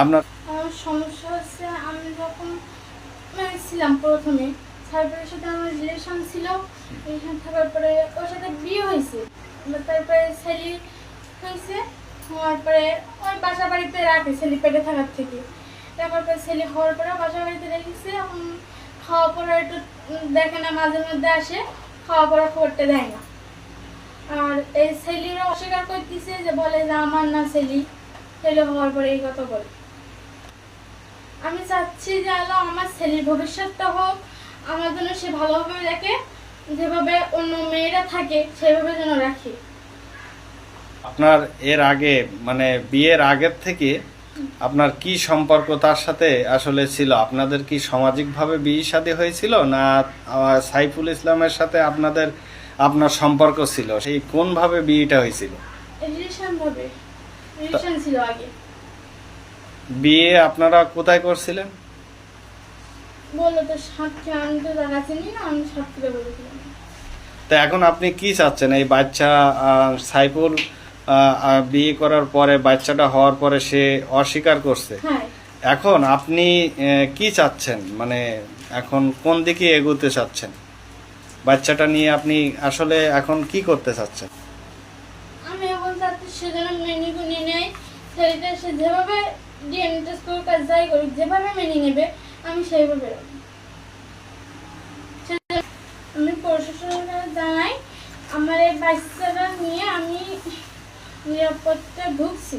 আপনার আমার সমস্যা হচ্ছে আমি যখন মানে ছিলাম প্রথমে সাইবারের সাথে আমার রিলেশন ছিল রিলেশন থাকার পরে ওর সাথে বিয়ে হয়েছে। তারপরে ছেলে হয়েছে হওয়ার পরে ওই বাসা বাড়িতে রাখে ছেলে পেটে থাকার থেকে। তারপর পরে ছেলে হওয়ার পরে বাসা বাড়িতে রেখেছে এখন খাওয়া পড়া একটু দেখে না মাঝে মধ্যে আসে খাওয়া পড়া করতে দেয় না। আর এই ছেলেরা অস্বীকার করতেছে যে বলে যে আমার না ছেলে। ছেলে হওয়ার পরে এই কথা বলে। আমি চাচ্ছি যে আলো আমার ছেলের ভবিষ্যৎটা হোক আমার জন্য সে ভালোভাবে দেখে যেভাবে অন্য মেয়েরা থাকে সেভাবে যেন রাখে। আপনার এর আগে মানে বিয়ের আগের থেকে আপনার কি সম্পর্ক তার সাথে আসলে ছিল? আপনাদের কি সামাজিকভাবে বিয়ে শাদী হয়েছিল না সাইফুল ইসলামের সাথে আপনাদের আপনার সম্পর্ক ছিল? সেই কোনভাবে বিয়েটা হয়েছিল? রিলেশন ভাবে রিলেশন ছিল আগে। বিয়ে আপনারা কোথায় করছিলেন? বলল তো সাতকে আমি তো জায়গা চিনি না আমি সাতকে বলেছিলাম তো এখন আপনি কি চাচ্ছেন? এই বাচ্চা সাইফুল বিয়ে করার পরে বাচ্চাটা হওয়ার পরে সে অস্বীকার করছে? হ্যাঁ। এখন আপনি কি চাচ্ছেন? মানে এখন কোন দিকে এগোতে চাচ্ছেন? বাচ্চাটা নিয়ে আপনি আসলে এখন কি করতে চাচ্ছেন? আমি এখন চাচ্ছি সে যেন মেনে নেই ছেলেটা সে যেভাবে ডিএনএ টেস্ট কাজ যাই করুক, যেভাবে মেনে নেবে, আমি সেইভাবে। আমি প্রশাসনকে জানাই, আমার এই বাচ্চাটা নিয়ে আমি নিরাপত্তা ঢুকছি